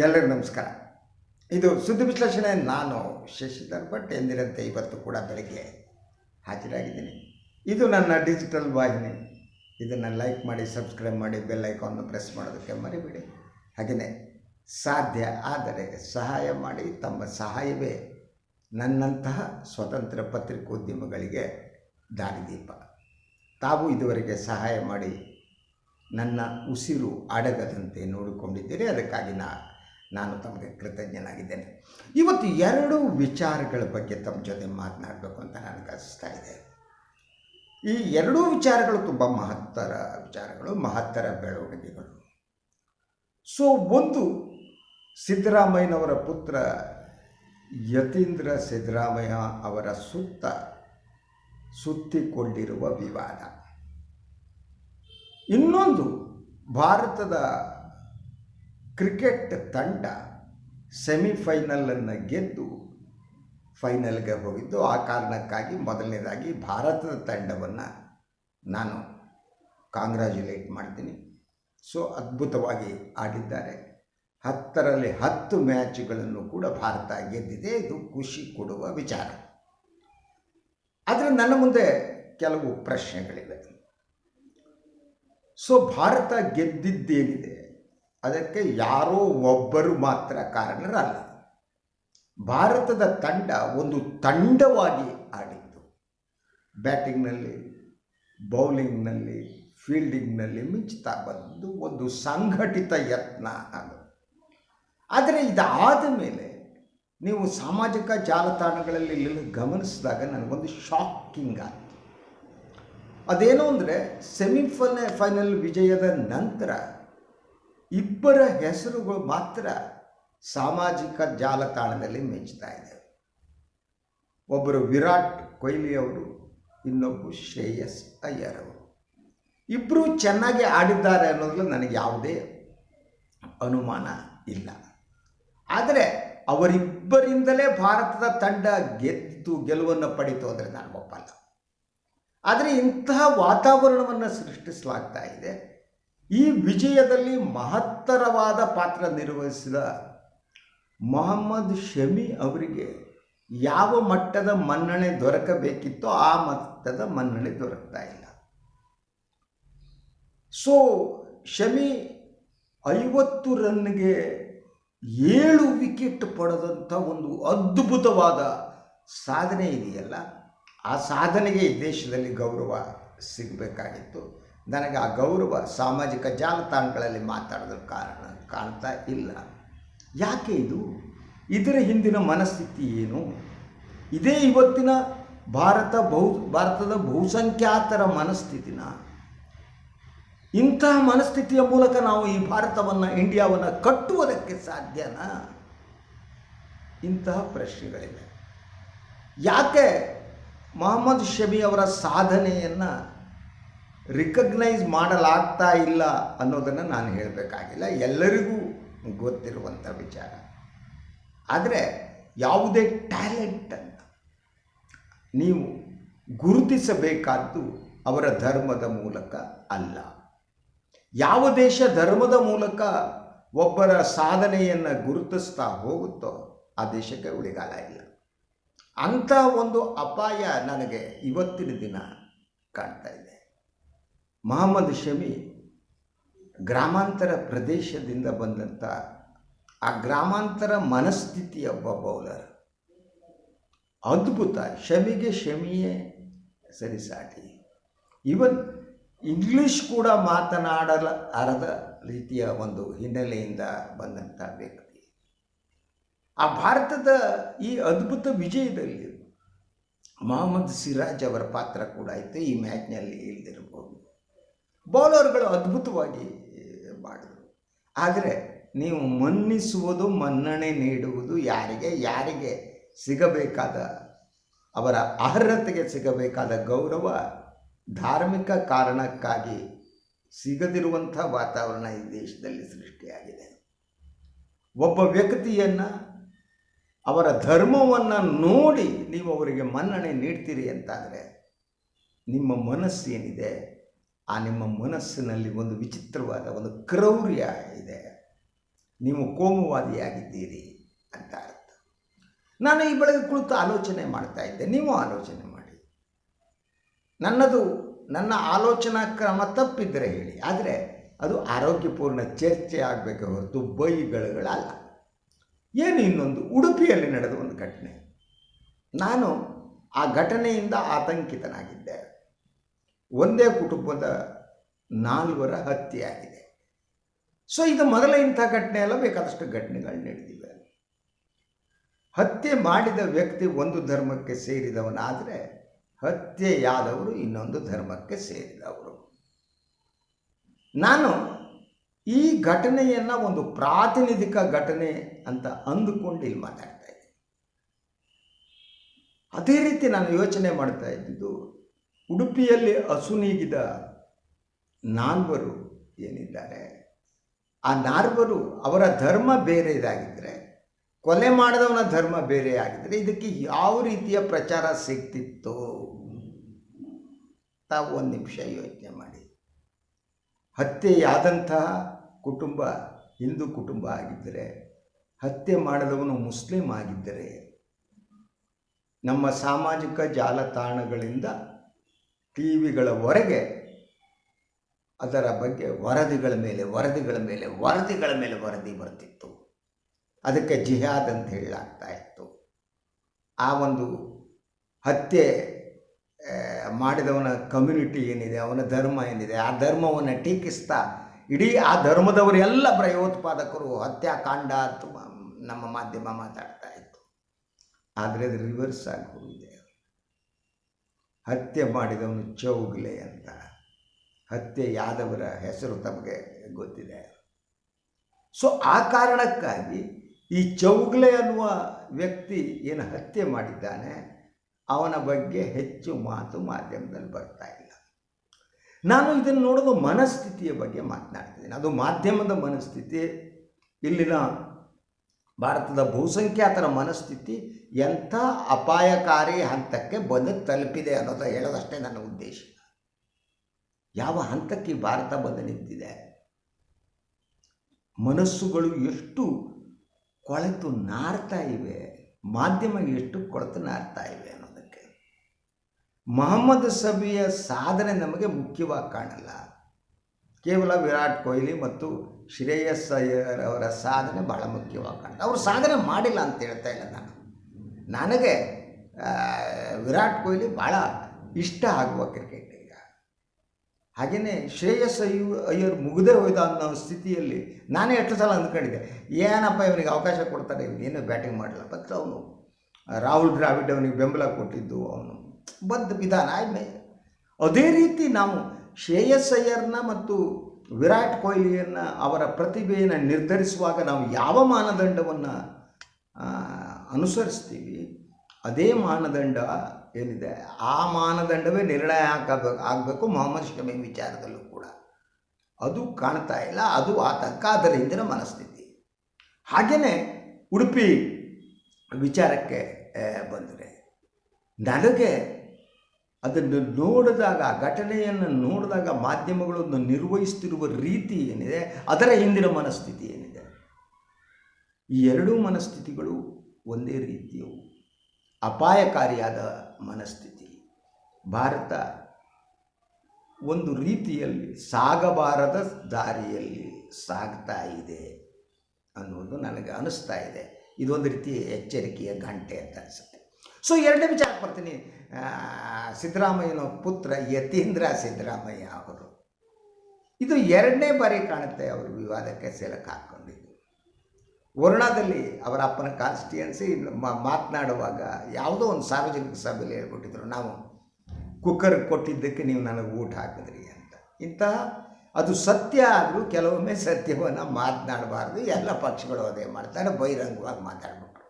ಎಲ್ಲರಿಗೂ ನಮಸ್ಕಾರ. ಇದು ಸುದ್ದಿ ವಿಶ್ಲೇಷಣೆ. ನಾನು ಶಶಿಧರ್ ಭಟ್ ಎಂದಿನಂತೆ ಇವತ್ತು ಕೂಡ ಬೆಳಗ್ಗೆ ಹಾಜರಾಗಿದ್ದೀನಿ. ಇದು ನನ್ನ ಡಿಜಿಟಲ್ ವಾಹಿನಿ. ಇದನ್ನು ಲೈಕ್ ಮಾಡಿ, ಸಬ್ಸ್ಕ್ರೈಬ್ ಮಾಡಿ, ಬೆಲ್ ಐಕಾನ್ನು ಪ್ರೆಸ್ ಮಾಡೋದಕ್ಕೆ ಮರಿಬೇಡಿ. ಹಾಗೆಯೇ ಸಾಧ್ಯ ಆದರೆ ಸಹಾಯ ಮಾಡಿ. ತಮ್ಮ ಸಹಾಯವೇ ನನ್ನಂತಹ ಸ್ವತಂತ್ರ ಪತ್ರಿಕೋದ್ಯಮಗಳಿಗೆ ದಾರಿದೀಪ. ತಾವು ಇದುವರೆಗೆ ಸಹಾಯ ಮಾಡಿ ನನ್ನ ಉಸಿರು ಅಡಗದಂತೆ ನೋಡಿಕೊಂಡಿದ್ದೀರಿ. ಅದಕ್ಕಾಗಿ ನಾ ನಾನು ತಮಗೆ ಕೃತಜ್ಞನಾಗಿದ್ದೇನೆ. ಇವತ್ತು ಎರಡು ವಿಚಾರಗಳ ಬಗ್ಗೆ ತಮ್ಮ ಜೊತೆ ಮಾತನಾಡಬೇಕು ಅಂತ ನನಗೆ ಅನಿಸ್ತಾ ಇದೆ ಈ ಎರಡೂ ವಿಚಾರಗಳು ತುಂಬ ಮಹತ್ತರ ವಿಚಾರಗಳು, ಮಹತ್ತರ ಬೆಳವಣಿಗೆಗಳು. ಸೊ ಒಂದು ಸಿದ್ದರಾಮಯ್ಯನವರ ಪುತ್ರ ಯತೀಂದ್ರ ಸಿದ್ದರಾಮಯ್ಯ ಅವರ ಸುತ್ತ ಸುತ್ತಿಕೊಂಡಿರುವ ವಿವಾದ. ಇನ್ನೊಂದು ಭಾರತದ ಕ್ರಿಕೆಟ್ ತಂಡ ಸೆಮಿಫೈನಲನ್ನು ಗೆದ್ದು ಫೈನಲ್ಗೆ ಹೋಗಿದ್ದು, ಆ ಕಾರಣಕ್ಕಾಗಿ ಮೊದಲನೇದಾಗಿ ಭಾರತದ ತಂಡವನ್ನು ನಾನು ಕಾಂಗ್ರ್ಯಾಚುಲೇಟ್ ಮಾಡ್ತೀನಿ. ಸೊ, ಅದ್ಭುತವಾಗಿ ಆಡಿದ್ದಾರೆ. ಹತ್ತರಲ್ಲಿ ಹತ್ತು ಮ್ಯಾಚ್ಗಳನ್ನು ಕೂಡ ಭಾರತ ಗೆದ್ದಿದೆ. ಇದು ಖುಷಿ ಕೊಡುವ ವಿಚಾರ. ಆದರೆ ನನ್ನ ಮುಂದೆ ಕೆಲವು ಪ್ರಶ್ನೆಗಳಿವೆ. ಸೊ, ಭಾರತ ಗೆದ್ದಿದ್ದೇನಿದೆ? ಅದಕ್ಕೆ ಯಾರೋ ಒಬ್ಬರು ಮಾತ್ರ ಕಾರಣರಲ್ಲ. ಭಾರತದ ತಂಡ ಒಂದು ತಂಡವಾಗಿ ಆಡಿತ್ತು ಬ್ಯಾಟಿಂಗ್ನಲ್ಲಿ, ಬೌಲಿಂಗ್ನಲ್ಲಿ, ಫೀಲ್ಡಿಂಗ್ನಲ್ಲಿ ಮಿಂಚ್ತಾ ಬಂದು ಒಂದು ಸಂಘಟಿತ ಯತ್ನ ಅದು. ಆದರೆ ಇದಾದ ಮೇಲೆ ನೀವು ಸಾಮಾಜಿಕ ಜಾಲತಾಣಗಳಲ್ಲಿ ಗಮನಿಸಿದಾಗ ನನಗೊಂದು ಶಾಕಿಂಗ್ ಆಯಿತು. ಅದೇನು ಅಂದರೆ ಸೆಮಿಫೈನ ಫೈನಲ್ ವಿಜಯದ ನಂತರ ಇಬ್ಬರ ಹೆಸರುಗಳು ಮಾತ್ರ ಸಾಮಾಜಿಕ ಜಾಲತಾಣದಲ್ಲಿ ಮೆಚ್ಚುತ್ತಾ ಇದೆ ಒಬ್ಬರು ವಿರಾಟ್ ಕೊಹ್ಲಿ ಅವರು ಇನ್ನೊಬ್ಬರು ಶ್ರೇಯಸ್ ಅಯ್ಯರ್ ಅವರು ಇಬ್ಬರು ಚೆನ್ನಾಗಿ ಆಡಿದ್ದಾರೆ ಅನ್ನೋದ್ರಲ್ಲಿ ನನಗೆ ಯಾವುದೇ ಅನುಮಾನ ಇಲ್ಲ. ಆದರೆ ಅವರಿಬ್ಬರಿಂದಲೇ ಭಾರತದ ತಂಡ ಗೆದ್ದು ಗೆಲುವನ್ನು ಪಡೀತು ಅಂದರೆ ನಾನು ಒಪ್ಪಲ್ಲ. ಆದರೆ ಇಂತಹ ವಾತಾವರಣವನ್ನು ಸೃಷ್ಟಿಸಲಾಗ್ತಾ ಇದೆ. ಈ ವಿಜಯದಲ್ಲಿ ಮಹತ್ತರವಾದ ಪಾತ್ರ ನಿರ್ವಹಿಸಿದ ಮೊಹಮ್ಮದ್ ಶಮಿ ಅವರಿಗೆ ಯಾವ ಮಟ್ಟದ ಮನ್ನಣೆ ದೊರಕಬೇಕಿತ್ತೋ ಆ ಮಟ್ಟದ ಮನ್ನಣೆ ದೊರಕ್ತಾ ಇಲ್ಲ. ಸೊ ಶಮಿ ಐವತ್ತು ರನ್ಗೆ ಏಳು ವಿಕೆಟ್ ಪಡೆದಂಥ ಒಂದು ಅದ್ಭುತವಾದ ಸಾಧನೆ ಇದೆಯಲ್ಲ? ಆ ಸಾಧನೆಗೆ ದೇಶದಲ್ಲಿ ಗೌರವ ಸಿಗಬೇಕಾಗಿತ್ತು. ನನಗೆ ಆ ಗೌರವ ಸಾಮಾಜಿಕ ಜಾಲತಾಣಗಳಲ್ಲಿ ಮಾತಾಡೋದ್ರ ಕಾರಣ ಕಾಣ್ತಾ ಇಲ್ಲ. ಯಾಕೆ ಇದು? ಇದರ ಹಿಂದಿನ ಮನಸ್ಥಿತಿ ಏನು? ಇದೇ ಇವತ್ತಿನ ಭಾರತ ಬಹು, ಭಾರತದ ಬಹುಸಂಖ್ಯಾತರ ಮನಸ್ಥಿತಿನ? ಇಂತಹ ಮನಸ್ಥಿತಿಯ ಮೂಲಕ ನಾವು ಈ ಭಾರತವನ್ನು, ಇಂಡಿಯಾವನ್ನು ಕಟ್ಟುವುದಕ್ಕೆ ಸಾಧ್ಯನಾ? ಇಂತಹ ಪ್ರಶ್ನೆಗಳಿವೆ. ಯಾಕೆ ಮೊಹಮ್ಮದ್ ಶಮಿ ಅವರ ಸಾಧನೆಯನ್ನು ರಿಕಗ್ನೈಸ್ ಮಾಡಲಾಗ್ತಾ ಇಲ್ಲ ಅನ್ನೋದನ್ನು ನಾನು ಹೇಳಬೇಕಾಗಿಲ್ಲ. ಎಲ್ಲರಿಗೂ ಗೊತ್ತಿರುವಂಥ ವಿಚಾರ. ಆದರೆ ಯಾವುದೇ ಟ್ಯಾಲೆಂಟನ್ನು ನೀವು ಗುರುತಿಸಬೇಕಾದ್ದು ಅವರ ಧರ್ಮದ ಮೂಲಕ ಅಲ್ಲ. ಯಾವ ದೇಶ ಧರ್ಮದ ಮೂಲಕ ಒಬ್ಬರ ಸಾಧನೆಯನ್ನು ಗುರುತಿಸ್ತಾ ಹೋಗುತ್ತೋ ಆ ದೇಶಕ್ಕೆ ಉಳಿಗಾಲ ಇಲ್ಲ. ಅಂಥ ಒಂದು ಅಪಾಯ ನನಗೆ ಇವತ್ತಿನ ದಿನ ಕಾಣ್ತಾ ಇದೆ. ಮೊಹಮ್ಮದ್ ಶಮಿ ಗ್ರಾಮಾಂತರ ಪ್ರದೇಶದಿಂದ ಬಂದಂಥ ಆ ಗ್ರಾಮಾಂತರ ಮನಸ್ಥಿತಿಯ ಒಬ್ಬ ಬೌಲರ್. ಅದ್ಭುತ. ಶಮಿಗೆ ಶಮಿಯೇ ಸರಿಸಾಟಿ. ಇವನ್ ಇಂಗ್ಲಿಷ್ ಕೂಡ ಮಾತನಾಡಲ ಅರದ ರೀತಿಯ ಒಂದು ಹಿನ್ನೆಲೆಯಿಂದ ಬಂದಂಥ ವ್ಯಕ್ತಿ. ಆ ಭಾರತದ ಈ ಅದ್ಭುತ ವಿಜಯದಲ್ಲಿ ಮೊಹಮ್ಮದ್ ಸಿರಾಜ್ ಅವರ ಪಾತ್ರ ಕೂಡ ಇತ್ತು ಈ ಮ್ಯಾಚ್ನಲ್ಲಿ ಇಲ್ದಿರಬಹುದು ಬೌಲರ್ಗಳು ಅದ್ಭುತವಾಗಿ ಮಾಡಿದರು. ಆದರೆ ನೀವು ಮನ್ನಿಸುವುದು, ಮನ್ನಣೆ ನೀಡುವುದು ಯಾರಿಗೆ ಯಾರಿಗೆ ಸಿಗಬೇಕಾದ, ಅವರ ಅರ್ಹತೆಗೆ ಸಿಗಬೇಕಾದ ಗೌರವ ಧಾರ್ಮಿಕ ಕಾರಣಕ್ಕಾಗಿ ಸಿಗದಿರುವಂಥ ವಾತಾವರಣ ಈ ದೇಶದಲ್ಲಿ ಸೃಷ್ಟಿಯಾಗಿದೆ. ಒಬ್ಬ ವ್ಯಕ್ತಿಯನ್ನು, ಅವರ ಧರ್ಮವನ್ನು ನೋಡಿ ನೀವು ಅವರಿಗೆ ಮನ್ನಣೆ ನೀಡ್ತೀರಿ ಅಂತಾದರೆ ನಿಮ್ಮ ಮನಸ್ಸೇನಿದೆ? ಆ ನಿಮ್ಮ ಮನಸ್ಸಿನಲ್ಲಿ ಒಂದು ವಿಚಿತ್ರವಾದ ಒಂದು ಕ್ರೌರ್ಯ ಇದೆ. ನೀವು ಕೋಮುವಾದಿಯಾಗಿದ್ದೀರಿ ಅಂತ ಅರ್ಥ. ನಾನು ಈ ಬೆಳಗ್ಗೆ ಕುಳಿತು ಆಲೋಚನೆ ಮಾಡ್ತಾ ಇದ್ದೆ. ನೀವು ಆಲೋಚನೆ ಮಾಡಿ. ನನ್ನದು, ನನ್ನ ಆಲೋಚನಾ ಕ್ರಮ ತಪ್ಪಿದ್ದರೆ ಹೇಳಿ. ಆದರೆ ಅದು ಆರೋಗ್ಯಪೂರ್ಣ ಚರ್ಚೆ ಆಗಬೇಕು ಹೊರತು ಬೈಗಳಲ್ಲ ಏನು ಇನ್ನೊಂದು ಉಡುಪಿಯಲ್ಲಿ ನಡೆದ ಒಂದು ಘಟನೆ. ನಾನು ಆ ಘಟನೆಯಿಂದ ಆತಂಕಿತನಾಗಿದ್ದೆ. ಒಂದೇ ಕುಟುಂಬದ ನಾಲ್ವರ ಹತ್ಯೆಯಾಗಿದೆ. ಸೊ ಇದು ಮೊದಲ ಇಂಥ ಘಟನೆ ಎಲ್ಲ ಬೇಕಾದಷ್ಟು ಘಟನೆಗಳು ನಡೆದಿವೆ. ಹತ್ಯೆ ಮಾಡಿದ ವ್ಯಕ್ತಿ ಒಂದು ಧರ್ಮಕ್ಕೆ ಸೇರಿದವನಾದರೆ ಹತ್ಯೆಯಾದವರು ಇನ್ನೊಂದು ಧರ್ಮಕ್ಕೆ ಸೇರಿದವರು. ನಾನು ಈ ಘಟನೆಯನ್ನು ಒಂದು ಪ್ರಾತಿನಿಧಿಕ ಘಟನೆ ಅಂತ ಅಂದುಕೊಂಡು ಇಲ್ಲಿ ಮಾತಾಡ್ತಾ ಇದ್ದೀನಿ. ಅದೇ ರೀತಿ ನಾನು ಯೋಚನೆ ಮಾಡ್ತಾ ಇದ್ದಿದ್ದು ಉಡುಪಿಯಲ್ಲಿ ಅಸುನೀಗಿದ ನಾಲ್ವರು ಏನಿದ್ದಾರೆ? ಆ ನಾಲ್ವರು ಅವರ ಧರ್ಮ ಬೇರೆ ಇದಾಗಿದ್ದರೆ ಕೊಲೆ ಮಾಡಿದವನ ಧರ್ಮ ಬೇರೆ ಆಗಿದ್ದರೆ ಇದಕ್ಕೆ ಯಾವ ರೀತಿಯ ಪ್ರಚಾರ ಸಿಗ್ತಿತ್ತು? ತಾವು ಒಂದು ನಿಮಿಷ ಯೋಚನೆ ಮಾಡಿ. ಹತ್ಯೆಯಾದಂತಹ ಕುಟುಂಬ, ಹಿಂದೂ ಕುಟುಂಬ ಆಗಿದ್ದರೆ, ಹತ್ಯೆ ಮಾಡಿದವನು ಮುಸ್ಲಿಂ ಆಗಿದ್ದರೆ, ನಮ್ಮ ಸಾಮಾಜಿಕ ಜಾಲತಾಣಗಳಿಂದ ಟಿ ವಿಗಳವರೆಗೆ ಅದರ ಬಗ್ಗೆ ವರದಿಗಳ ಮೇಲೆ ವರದಿಗಳ ಮೇಲೆ ವರದಿಗಳ ಮೇಲೆ ವರದಿ ಬರ್ತಿತ್ತು. ಅದಕ್ಕೆ ಜಿಹಾದ್ ಅಂತ ಹೇಳಲಾಗ್ತಾ ಇತ್ತು. ಆ ಒಂದು ಹತ್ಯೆ ಮಾಡಿದವನ ಕಮ್ಯುನಿಟಿ ಏನಿದೆ, ಅವನ ಧರ್ಮ ಏನಿದೆ, ಆ ಧರ್ಮವನ್ನು ಟೀಕಿಸ್ತಾ ಇಡೀ ಆ ಧರ್ಮದವರೆಲ್ಲ ಭಯೋತ್ಪಾದಕರು ಹತ್ಯಾಕಾಂಡ ಅಂತ ನಮ್ಮ ಮಾಧ್ಯಮ ಮಾತಾಡ್ತಾ ಇತ್ತು. ಆದರೆ ಅದು ರಿವರ್ಸ್ ಆಗಿ ಹೋಗಿದೆ. ಹತ್ಯೆ ಮಾಡಿದವನು ಚೌಗ್ಲೆ ಅಂತ. ಹತ್ಯೆ ಯಾದವರ ಹೆಸರು ತಮಗೆ ಗೊತ್ತಿದೆ. ಸೊ ಆ ಕಾರಣಕ್ಕಾಗಿ ಈ ಚೌಗ್ಲೆ ಅನ್ನುವ ವ್ಯಕ್ತಿ ಏನು ಹತ್ಯೆ ಮಾಡಿದ್ದಾನೆ, ಅವನ ಬಗ್ಗೆ ಹೆಚ್ಚು ಮಾತು ಮಾಧ್ಯಮದಲ್ಲಿ ಬರ್ತಾ ಇಲ್ಲ. ನಾನು ಇದನ್ನು ನೋಡೋದು ಮನಸ್ಥಿತಿಯ ಬಗ್ಗೆ ಮಾತನಾಡ್ತಿದ್ದೀನಿ. ಅದು ಮಾಧ್ಯಮದ ಮನಸ್ಥಿತಿ, ಇಲ್ಲಿನ ಭಾರತದ ಬಹುಸಂಖ್ಯಾತರ ಮನಸ್ಥಿತಿ ಎಂಥ ಅಪಾಯಕಾರಿ ಹಂತಕ್ಕೆ ಬಂದು ತಲುಪಿದೆ ಅನ್ನೋದು ಹೇಳೋದಷ್ಟೇ ನನ್ನ ಉದ್ದೇಶ. ಯಾವ ಹಂತಕ್ಕೆ ಭಾರತ ಬಂದು ನಿಂತಿದೆ? ಮನಸ್ಸುಗಳು ಎಷ್ಟು ಕೊಳೆತು ನಾರ್ತಾ ಇವೆ, ಮಾಧ್ಯಮ ಎಷ್ಟು ಕೊಳೆತು ನಾರ್ತಾ ಇವೆ ಅನ್ನೋದಕ್ಕೆ. ಮೊಹಮ್ಮದ್ ಸಬಿಯ ಸಾಧನೆ ನಮಗೆ ಮುಖ್ಯವಾಗಿ ಕಾಣಲ್ಲ. ಕೇವಲ ವಿರಾಟ್ ಕೊಹ್ಲಿ ಮತ್ತು ಶ್ರೇಯಸ್ ಅವರ ಸಾಧನೆ ಬಹಳ ಮುಖ್ಯವಾಗಿ ಅವರು ಸಾಧನೆ ಮಾಡಿಲ್ಲ ಅಂತ ಹೇಳ್ತಾ ಇಲ್ಲ ನಾನು. ನನಗೆ ವಿರಾಟ್ ಕೊಹ್ಲಿ ಭಾಳ ಇಷ್ಟ ಆಗುವ ಕ್ರಿಕೆಟ್ ಈಗ. ಹಾಗೆಯೇ ಶ್ರೇಯಸ್ ಅಯ್ಯು ಅಯ್ಯರ್ ಮುಗಿದೇ ಹೋಯ್ತು ಅನ್ನೋ ಸ್ಥಿತಿಯಲ್ಲಿ ನಾನೇ ಎಷ್ಟು ಸಲ ಅಂದ್ಕೊಂಡಿದ್ದೆ, ಏನಪ್ಪ ಇವನಿಗೆ ಅವಕಾಶ ಕೊಡ್ತಾರೆ ಇವನೇನು ಬ್ಯಾಟಿಂಗ್ ಮಾಡಲ್ಲ. ಬಟ್ ಅವನು. ರಾಹುಲ್ ದ್ರಾವಿಡ್ ಅವನಿಗೆ ಬೆಂಬಲ ಕೊಟ್ಟಿದ್ದು ಅವನು. ಬದ್ಧ ವಿಧಾನ ಆಯ್ತು ಅದೇ ರೀತಿ ನಾವು ಶ್ರೇಯಸ್ ಅಯ್ಯರ್ನ ಮತ್ತು ವಿರಾಟ್ ಕೊಹ್ಲಿಯನ್ನು ಅವರ ಪ್ರತಿಭೆಯನ್ನು ನಿರ್ಧರಿಸುವಾಗ ನಾವು ಯಾವ ಮಾನದಂಡವನ್ನು ಅನುಸರಿಸ್ತೀವಿ ಅದೇ ಮಾನದಂಡ ಏನಿದೆ ಆ ಮಾನದಂಡವೇ ನಿರ್ಣಯ ಆಗಬೇಕು ಆಗಬೇಕು ಮೊಹಮ್ಮದ್ ಶಮಿ ವಿಚಾರದಲ್ಲೂ ಕೂಡ. ಅದು ಕಾಣ್ತಾ ಇಲ್ಲ ಅದು ಆತಂಕ ಅದರ ಹಿಂದಿನ ಮನಸ್ಥಿತಿ. ಹಾಗೆಯೇ ಉಡುಪಿ ವಿಚಾರಕ್ಕೆ ಆ, ಬಂದರೆ ನನಗೆ ಅದನ್ನು ನೋಡಿದಾಗ ಘಟನೆಯನ್ನು ನೋಡಿದಾಗ ಮಾಧ್ಯಮಗಳನ್ನು ನಿರ್ವಹಿಸ್ತಿರುವ ರೀತಿ ಏನಿದೆ, ಅದರ ಹಿಂದಿನ ಮನಸ್ಥಿತಿ ಏನಿದೆ? ಈ ಎರಡೂ ಮನಸ್ಥಿತಿಗಳು ಒಂದೇ ರೀತಿಯವು ಅಪಾಯಕಾರಿಯಾದ ಮನಸ್ಥಿತಿ. ಭಾರತ ಒಂದು ರೀತಿಯಲ್ಲಿ ಸಾಗಬಾರದ ದಾರಿಯಲ್ಲಿ ಸಾಗ್ತಾ ಇದೆ ಅನ್ನೋದು ನನಗೆ ಅನಿಸ್ತಾ ಇದೆ. ಇದೊಂದು ರೀತಿ ಎಚ್ಚರಿಕೆಯ ಗಂಟೆ ಅಂತ ಅನಿಸುತ್ತೆ. ಸೊ ಎರಡನೇ ವಿಚಾರಕ್ಕೆ ಬರ್ತೀನಿ. ಸಿದ್ದರಾಮಯ್ಯನ ಪುತ್ರ ಯತೀಂದ್ರ ಸಿದ್ದರಾಮಯ್ಯ ಅವರು. ಇದು ಎರಡನೇ ಬಾರಿ ಕಾಣುತ್ತೆ ಅವರು ವಿವಾದಕ್ಕೆ ಸೆಲಕ್ ಹಾಕ್ಕೊಂಡಿದ್ದು. ವರುಣಾದಲ್ಲಿ ಅವರ ಅಪ್ಪನ ಕಾನ್ಸ್ಟಿಟ್ಯೂನ್ಸಿ ಮಾತನಾಡುವಾಗ ಯಾವುದೋ ಒಂದು ಸಾರ್ವಜನಿಕ ಸಭೆಯಲ್ಲಿ ಹೇಳ್ಕೊಟ್ಟಿದ್ರು, ನಾವು ಕುಕ್ಕರ್ ಕೊಟ್ಟಿದ್ದಕ್ಕೆ ನೀವು ನನಗೆ ಊಟ ಹಾಕಿದ್ರಿ ಅಂತ. ಇಂತಹ ಅದು ಸತ್ಯ ಆದರೂ ಕೆಲವೊಮ್ಮೆ ಸತ್ಯವನ್ನು ಮಾತನಾಡಬಾರ್ದು, ಎಲ್ಲ ಪಕ್ಷಗಳು ಅದೇ ಮಾಡ್ತಾರೆ, ಬಹಿರಂಗವಾಗಿ ಮಾತಾಡ್ಬಿಟ್ರು.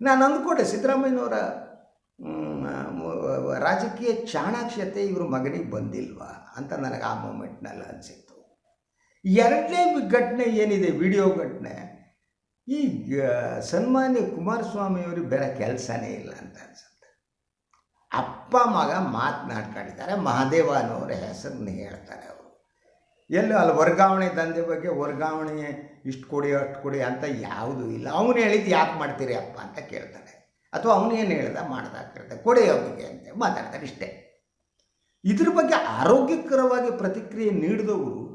ನಾನು ಅಂದ್ಕೊಂಡೆ ಸಿದ್ದರಾಮಯ್ಯನವರ ರಾಜಕೀಯ ಚಾಣಾಕ್ಷತೆ ಇವ್ರ ಮಗನಿಗೆ ಬಂದಿಲ್ವಾ ಅಂತ ನನಗೆ ಆ ಮೂಮೆಂಟ್ನಲ್ಲಿ ಅನಿಸಿತ್ತು. ಎರಡನೇ ಘಟನೆ ಏನಿದೆ, ವಿಡಿಯೋ ಘಟನೆ, ಈ ಸನ್ಮಾನ್ಯ ಕುಮಾರಸ್ವಾಮಿಯವ್ರಿಗೆ ಬೇರೆ ಕೆಲಸನೇ ಇಲ್ಲ ಅಂತ ಅನಿಸುತ್ತೆ. ಅಪ್ಪ ಮಗ ಮಾತನಾಡ್ಕೊಂಡಿದ್ದಾರೆ, ಮಹಾದೇವ ಅನ್ನೋರ ಹೆಸರನ್ನ ಹೇಳ್ತಾರೆ ಅವರು. ಎಲ್ಲೂ ಅಲ್ಲಿ ವರ್ಗಾವಣೆ ದಂಧೆ ಬಗ್ಗೆ ವರ್ಗಾವಣೆ ಇಷ್ಟು ಕೊಡಿ, ಅಷ್ಟು ಕೊಡಿ ಅಂತ ಯಾವುದೂ ಇಲ್ಲ. ಅವನು ಹೇಳಿದ್ದು ಯಾಕೆ ಮಾಡ್ತೀರಿ ಅಪ್ಪ ಅಂತ ಕೇಳ್ತಾನೆ ಅಥವಾ ಅವನು ಏನು ಹೇಳ್ದ, ಮಾಡ್ದ ಕೇಳ್ದ ಕೊಡಿ ಅವನಿಗೆ ಅಂತ ಮಾತಾಡ್ತಾರೆ ಇಷ್ಟೇ. ಇದ್ರ ಬಗ್ಗೆ ಆರೋಗ್ಯಕರವಾಗಿ ಪ್ರತಿಕ್ರಿಯೆ ನೀಡಿದವರು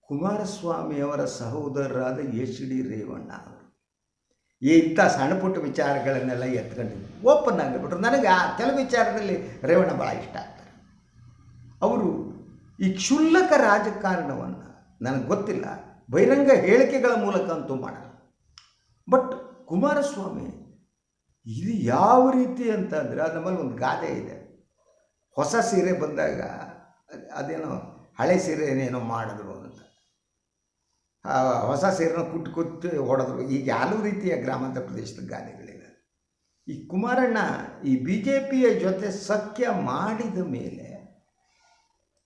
ಕುಮಾರಸ್ವಾಮಿಯವರ ಸಹೋದರರಾದ ಎಚ್ ಡಿ ರೇವಣ್ಣ ಅವರು. ಈ ಇಂಥ ಸಣ್ಣ ಪುಟ್ಟ ವಿಚಾರಗಳನ್ನೆಲ್ಲ ಎತ್ಕೊಂಡು ಓಪನ್ ಆಗಿಬಿಟ್ರು. ನನಗೆ ಆ ಕೆಲವು ವಿಚಾರದಲ್ಲಿ ರೇವಣ್ಣ ಭಾಳ ಇಷ್ಟ ಆಗ್ತಾರೆ. ಅವರು ಈ ಕ್ಷುಲ್ಲಕ ರಾಜಕಾರಣವನ್ನು ನನಗೆ ಗೊತ್ತಿಲ್ಲ. ಬಹಿರಂಗ ಹೇಳಿಕೆಗಳ ಮೂಲಕ ಅಂತೂ ಮಾಡಲ್ಲ. ಬಟ್ ಕುಮಾರಸ್ವಾಮಿ ಇದು ಯಾವ ರೀತಿ ಅಂತಂದರೆ ಅದು ನಮ್ಮಲ್ಲಿ ಒಂದು ಗಾದೆ ಇದೆ. ಹೊಸ ಸೀರೆ ಬಂದಾಗ ಅದೇನೋ ಹಳೆ ಸೀರೆ ಏನೇನೋ ಮಾಡಿದ್ರು ಅಂತ. ಹೊಸ ಸೀರೆನ ಕುಟ್ಟು ಕುಟ್ಟು ಹೊಡೆದ್ರು. ಈಗ ಹಲವು ರೀತಿಯ ಗ್ರಾಮಾಂತರ ಪ್ರದೇಶದ ಗಾದೆಗಳಿವೆ. ಈ ಕುಮಾರಣ್ಣ ಈ ಬಿ ಜೆ ಪಿಯ ಜೊತೆ ಸಖ್ಯ ಮಾಡಿದ ಮೇಲೆ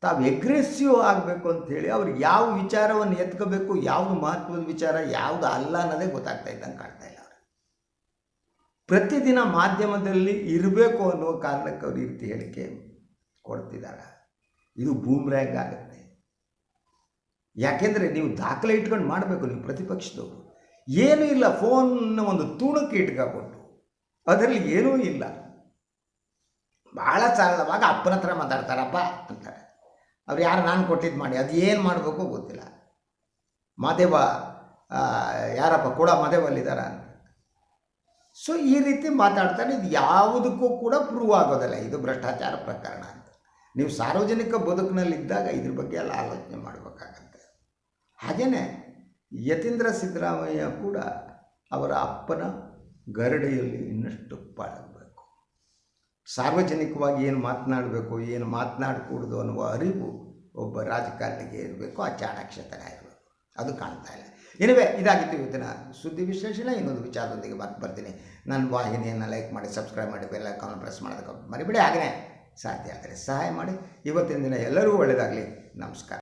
ತಾವು ಎಗ್ರೆಸಿವ್ ಆಗಬೇಕು ಅಂತೇಳಿ ಅವ್ರಿಗೆ ಯಾವ ವಿಚಾರವನ್ನು ಎತ್ಕೋಬೇಕು, ಯಾವುದು ಮಹತ್ವದ ವಿಚಾರ, ಯಾವುದು ಅಲ್ಲ ಅನ್ನೋದೇ ಗೊತ್ತಾಗ್ತಾ ಇದ್ದಂಗೆ ಕಾಣ್ತಾ ಅವರು ಪ್ರತಿದಿನ ಮಾಧ್ಯಮದಲ್ಲಿ ಇರಬೇಕು ಅನ್ನೋ ಕಾರಣಕ್ಕೆ ಅವರು ರೀತಿ ಹೇಳಿಕೆ ಕೊಡ್ತಿದ್ದಾರೆ. ಇದು ಬೂಮ್ರ್ಯಾಂಗ್ ಆಗುತ್ತೆ. ಯಾಕೆಂದರೆ ನೀವು ದಾಖಲೆ ಇಟ್ಕೊಂಡು ಮಾಡಬೇಕು, ನೀವು ಪ್ರತಿಪಕ್ಷದವರು. ಏನೂ ಇಲ್ಲ ಫೋನ್ನ ಒಂದು ತೂಣಕ್ಕೆ ಇಟ್ಕೊಂಡು ಅದರಲ್ಲಿ ಏನೂ ಇಲ್ಲ. ಭಾಳ ಸರಳವಾಗಿ ಅಪ್ಪನ ಹತ್ರ ಮಾತಾಡ್ತಾರಪ್ಪ ಅಂತಾರೆ. ಅವ್ರು ಯಾರು ನಾನು ಕೊಟ್ಟಿದ್ದು ಮಾಡಿ, ಅದು ಏನು ಮಾಡಬೇಕು ಗೊತ್ತಿಲ್ಲ. ಮಾದೇವ ಯಾರಪ್ಪ ಕೂಡ ಮಾದೇವಲ್ಲಿದ್ದಾರ ಸೊ ಈ ರೀತಿ ಮಾತಾಡ್ತಾರೆ ಇದು ಯಾವುದಕ್ಕೂ ಕೂಡ ಪ್ರೂವ್ ಆಗೋದಿಲ್ಲ. ಇದು ಭ್ರಷ್ಟಾಚಾರ ಪ್ರಕರಣ ಅಂತ. ನೀವು ಸಾರ್ವಜನಿಕ ಬದುಕಿನಲ್ಲಿದ್ದಾಗ ಇದ್ರ ಬಗ್ಗೆ ಎಲ್ಲ ಆಲೋಚನೆ ಮಾಡಬೇಕಾಗತ್ತೆ. ಹಾಗೆಯೇ ಯತೀಂದ್ರ ಸಿದ್ದರಾಮಯ್ಯ ಕೂಡ ಅವರ ಅಪ್ಪನ ಗರಡಿಯಲ್ಲಿ ಇನ್ನಷ್ಟು ಪಳಗಬೇಕು ಸಾರ್ವಜನಿಕವಾಗಿ ಏನು ಮಾತನಾಡಬೇಕು, ಏನು ಮಾತನಾಡಕೂಡದು ಅನ್ನುವ ಅರಿವು ಒಬ್ಬ ರಾಜಕಾರಣಿಗೆ ಇರಬೇಕು, ಆ ಚಾಣಾಕ್ಷತನ ಇರಬೇಕು. ಅದು ಕಾಣ್ತಾ ಇಲ್ಲ. ಇನಿವೆ ಇದಾಗಿತ್ತು ಇವತ್ತಿನ ಸುದ್ದಿ ವಿಶ್ಲೇಷಣೆ ಇನ್ನೊಂದು ವಿಚಾರದೊಂದಿಗೆ ಬಾಕಿ ಬರ್ತೀನಿ. ನನ್ನ ವಾಹಿನಿಯನ್ನು ಲೈಕ್ ಮಾಡಿ ಸಬ್ಸ್ಕ್ರೈಬ್ ಮಾಡಿ ಬೆಲ್ ಐಕಾನ್ ಪ್ರೆಸ್ ಮಾಡೋದಕ್ಕೆ ಮರಿಬೇಡಿ. ಹಾಗೆಯೇ ಸಾಧ್ಯ ಆದರೆ ಸಹಾಯ ಮಾಡಿ. ಇವತ್ತಿನ ದಿನ ಎಲ್ಲರಿಗೂ ಒಳ್ಳೆಯದಾಗಲಿ ನಮಸ್ಕಾರ.